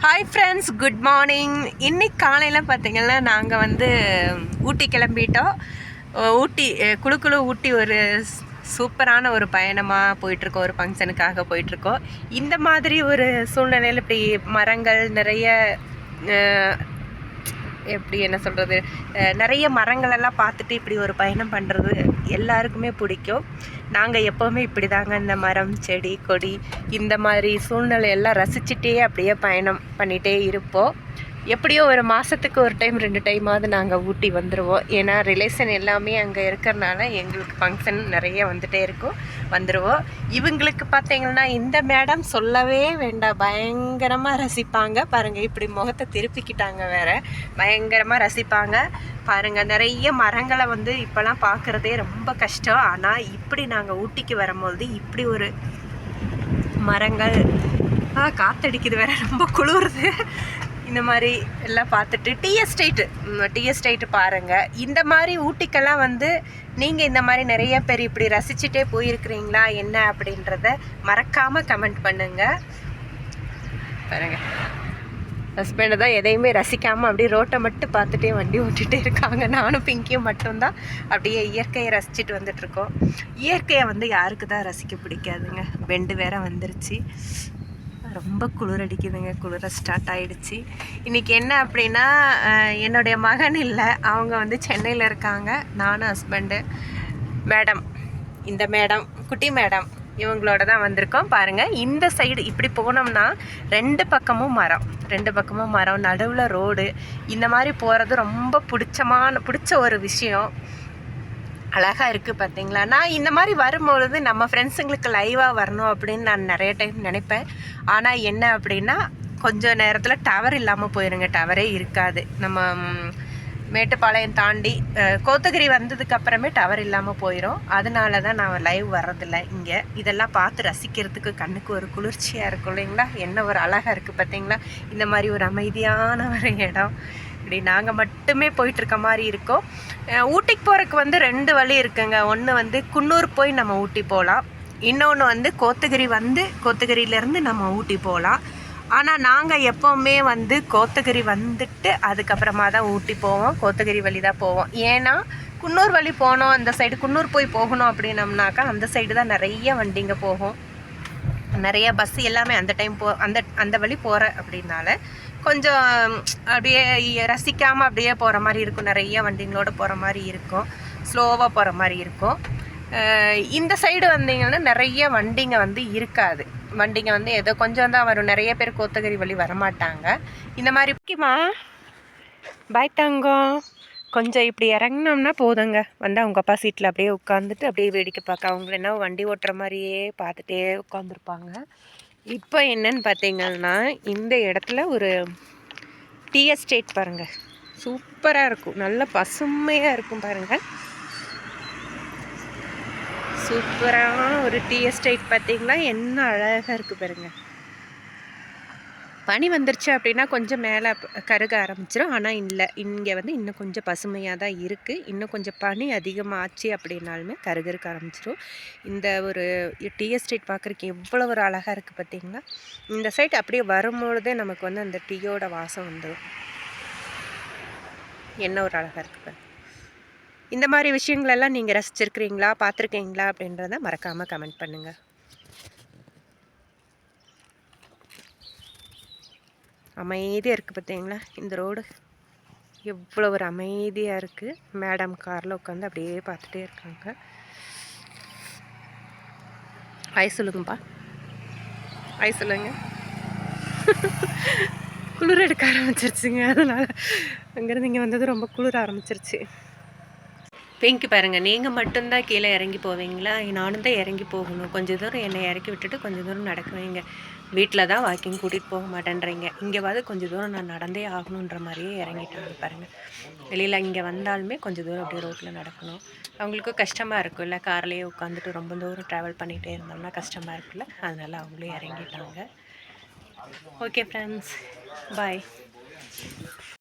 Hi friends good morning இன்னைக்கு காலையில் பார்த்தீங்கன்னா நாங்கள் வந்து ஊட்டி கிளம்பிட்டோம். ஊட்டி அஹ் குளு குளு ஊட்டி ஒரு சூப்பரான ஒரு பயணமாக போயிட்டுருக்கோம். ஒரு ஃபங்க்ஷனுக்காக போயிட்டுருக்கோம். இந்த மாதிரி ஒரு சூழ்நிலையில் இப்படி மரங்கள் நிறைய எப்படி என்ன சொல்கிறது நிறைய மரங்களெல்லாம் பார்த்துட்டு இப்படி ஒரு பயணம் பண்ணுறது எல்லாருக்குமே பிடிக்கும். நாங்கள் எப்போவுமே இப்படி தாங்க இந்த மரம் செடி கொடி இந்த மாதிரி சூழ்நிலை எல்லாம் ரசிச்சுட்டே அப்படியே பயணம் பண்ணிகிட்டே இருப்போம். எப்படியோ ஒரு மாதத்துக்கு ஒரு டைம் ரெண்டு டைமாவது நாங்கள் ஊட்டி வந்துடுவோம் ஏன்னா ரிலேஷன் எல்லாமே அங்கே இருக்கிறனால எங்களுக்கு ஃபங்க்ஷன் நிறைய வந்துகிட்டே இருக்கும். வந்துடுவோம் இவங்களுக்கு பார்த்தீங்கன்னா இந்த மேடம் சொல்லவே வேண்டாம். பயங்கரமாக ரசிப்பாங்க. பாருங்கள் இப்படி முகத்தை திருப்பிக்கிட்டாங்க வேற. பயங்கரமாக ரசிப்பாங்க. பாருங்கள் நிறைய மரங்களை வந்து இப்போலாம் பார்க்குறதே ரொம்ப கஷ்டம். ஆனால் இப்படி நாங்கள் ஊட்டிக்கு வரும்போது இப்படி ஒரு மரங்கள் காற்றடிக்குது காத்தடிக்குது வேற. ரொம்ப குளிருது. இந்த மாதிரி எல்லாம் பார்த்துட்டு டீ எஸ்டேட்டு டீ எஸ்டேட்டு பாருங்கள் இந்த மாதிரி ஊட்டிக்கெல்லாம் வந்து நீங்கள் இந்த மாதிரி நிறைய பேர் இப்படி ரசிச்சுட்டே போயிருக்கிறீங்களா? என்ன அப்படின்றத மறக்காமல் கமெண்ட் பண்ணுங்கள் பாருங்க. ஹஸ்பண்டு தான் எதையுமே ரசிக்காமல் அப்படியே ரோட்டை மட்டும் பார்த்துட்டே வண்டி ஓட்டிகிட்டே இருக்காங்க. நானும் பிங்கியும் மட்டும்தான் அப்படியே இயற்கையை ரசிச்சுட்டு வந்துட்டுருக்கோம். இயற்கையை வந்து யாருக்கு தான் ரசிக்க பிடிக்காதுங்க. பெண்டு வேற வந்துருச்சு. ரொம்ப குளிர் அடிக்குதுங்க குளிர ஸ்டார்ட் ஆகிடுச்சு இன்றைக்கி என்ன அப்படின்னா என்னுடைய மகன் இல்லை. அவங்க வந்து சென்னையில் இருக்காங்க. நானும் ஹஸ்பண்டு மேடம் இந்த மேடம் குட்டி மேடம் இவங்களோட தான் வந்திருக்கோம். பாருங்கள் இந்த சைடு இப்படி போனோம்னா ரெண்டு பக்கமும் மரம். ரெண்டு பக்கமும் மரம். நடுவில் ரோடு இந்த மாதிரி போகிறது ரொம்ப பிடிச்சமான பிடிச்ச ஒரு விஷயம். அழகாக இருக்குது பார்த்தீங்களா நான் இந்த மாதிரி வரும்பொழுது நம்ம ஃப்ரெண்ட்ஸுங்களுக்கு லைவாக வரணும் அப்படின்னு நான் நிறைய டைம் நினைப்பேன். ஆனால் என்ன அப்படின்னா கொஞ்சம் நேரத்தில் டவர் இல்லாமல் போயிருங்க. டவரே இருக்காது. நம்ம மேட்டுப்பாளையம் தாண்டி கோத்தகிரி வந்ததுக்கு அப்புறமே டவர் இல்லாமல் போயிடும் அதனால தான் நான் லைவ் வர்றதில்ல இங்கே. இதெல்லாம் பார்த்து ரசிக்கிறதுக்கு கண்ணுக்கு ஒரு குளிர்ச்சியாக இருக்கும் இல்லைங்களா? என்ன ஒரு அழகாக இருக்குது பார்த்தீங்களா இந்த மாதிரி ஒரு அமைதியான ஒரு இடம். இப்படி நாங்கள் மட்டுமே போயிட்டுருக்க மாதிரி இருக்கோம். ஊட்டிக்கு போகிறதுக்கு வந்து ரெண்டு வழி இருக்குங்க. ஒன்று வந்து குன்னூர் போய் நம்ம ஊட்டி போகலாம் இன்னொன்று வந்து கோத்தகிரி வந்து கோத்தகிரியிலேருந்து நம்ம ஊட்டி போகலாம் ஆனால் நாங்கள் எப்போவுமே வந்து கோத்தகிரி வந்துட்டு அதுக்கப்புறமா தான் ஊட்டி போவோம். கோத்தகிரி வழி தான் போவோம். ஏன்னா குன்னூர் வழி போனோம். அந்த சைடு குன்னூர் போய் போகணும் அப்படின்னம்னாக்கா அந்த சைடு தான் நிறைய வண்டிங்க போகும். நிறைய பஸ் எல்லாமே அந்த டைம் போ அந்த அந்த வழி போகிற அப்படின்னால கொஞ்சம் அப்படியே ரசிக்காமல் அப்படியே போகிற மாதிரி இருக்கும். நிறைய வண்டிங்களோட போகிற மாதிரி இருக்கும். ஸ்லோவாக போகிற மாதிரி இருக்கும். இந்த சைடு வந்தீங்கன்னா நிறைய வண்டிங்க வந்து இருக்காது. வண்டிங்க வந்து ஏதோ கொஞ்சம் தான் வரும். நிறைய பேர் கோத்தகிரி வழி வரமாட்டாங்க. இந்த மாதிரி முக்கியமா பாய் தங்கம். கொஞ்சம் இப்படி இறங்கினோம்னா போதுங்க. வந்து அவங்க அப்பா சீட்டில் அப்படியே உட்காந்துட்டு அப்படியே வேடிக்கை பார்க்க அவங்க என்ன வண்டி ஓட்டுற மாதிரியே பார்த்துட்டே உட்காந்துருப்பாங்க இப்போ என்னன்னு பார்த்தீங்கன்னா இந்த இடத்துல ஒரு டீ எஸ்டேட் பாருங்கள் சூப்பராக இருக்கும். நல்ல பசுமையாக இருக்கும் பாருங்கள் சூப்பரான ஒரு டீ எஸ்டேட் பார்த்தீங்கன்னா என்ன அழகாக இருக்குது பாருங்கள் பனி வந்துருச்சு அப்படின்னா கொஞ்சம் மேலே கருக ஆரம்பிச்சிடும் ஆனால் இல்லை. இங்கே வந்து இன்னும் கொஞ்சம் பசுமையாக தான் இருக்குது இன்னும் கொஞ்சம் பனி அதிகமாகச்சு அப்படின்னாலுமே கருகருக்க ஆரம்பிச்சிடும் இந்த ஒரு டீ எஸ்டேட் பார்க்குறக்கு எவ்வளோ ஒரு அழகாக இருக்குது பார்த்திங்களா இந்த சைட் அப்படியே வரும்பொழுதே நமக்கு வந்து அந்த டீயோட வாசம் வந்துடும் என்ன ஒரு அழகாக இருக்குது இந்த மாதிரி விஷயங்களெல்லாம் நீங்கள் ரசிச்சிருக்கிறீங்களா? பார்த்துருக்கீங்களா அப்படின்றத மறக்காமல் கமெண்ட் பண்ணுங்கள் அமைதியாக இருக்குது பார்த்தீங்களா இந்த ரோடு. எவ்வளோ ஒரு அமைதியாக இருக்குது மேடம் காரில் உட்காந்து அப்படியே பார்த்துட்டே இருக்காங்க. ஹாய் சொல்லுங்கப்பா. ஹாய் சொல்லுங்க. குளிர் எடுக்க ஆரம்பிச்சிருச்சுங்க. அதனால் அங்கேருந்து இங்கே வந்தது ரொம்ப குளிர ஆரம்பிச்சிருச்சு. பிங்க் பாருங்கள் நீங்கள் மட்டும்தான் கீழே இறங்கி போவீங்களா? நானும் தான் இறங்கி போகணும். கொஞ்சம் தூரம் என்னை இறக்கி விட்டுட்டு கொஞ்சம் தூரம் நடக்குவீங்க. வீட்டில் தான் வாக்கிங் கூட்டிகிட்டு போக மாட்டேன்றீங்க. இங்கேவாது கொஞ்சம் தூரம் நான் நடந்தே ஆகணுன்ற மாதிரியே இறங்கிட்டாங்க பாருங்கள் வெளியில் இங்கே வந்தாலுமே கொஞ்சம் தூரம் அப்படியே ரோட்டில் நடக்கணும். அவங்களுக்கும் கஷ்டமாக இருக்கும்ல. கார்லேயே உட்காந்துட்டு ரொம்ப தூரம் ட்ராவல் பண்ணிகிட்டே இருந்தோம்னா கஷ்டமாக இருக்குல்ல அதனால் அவங்களும் இறங்கிட்டாங்க. Okay friends bye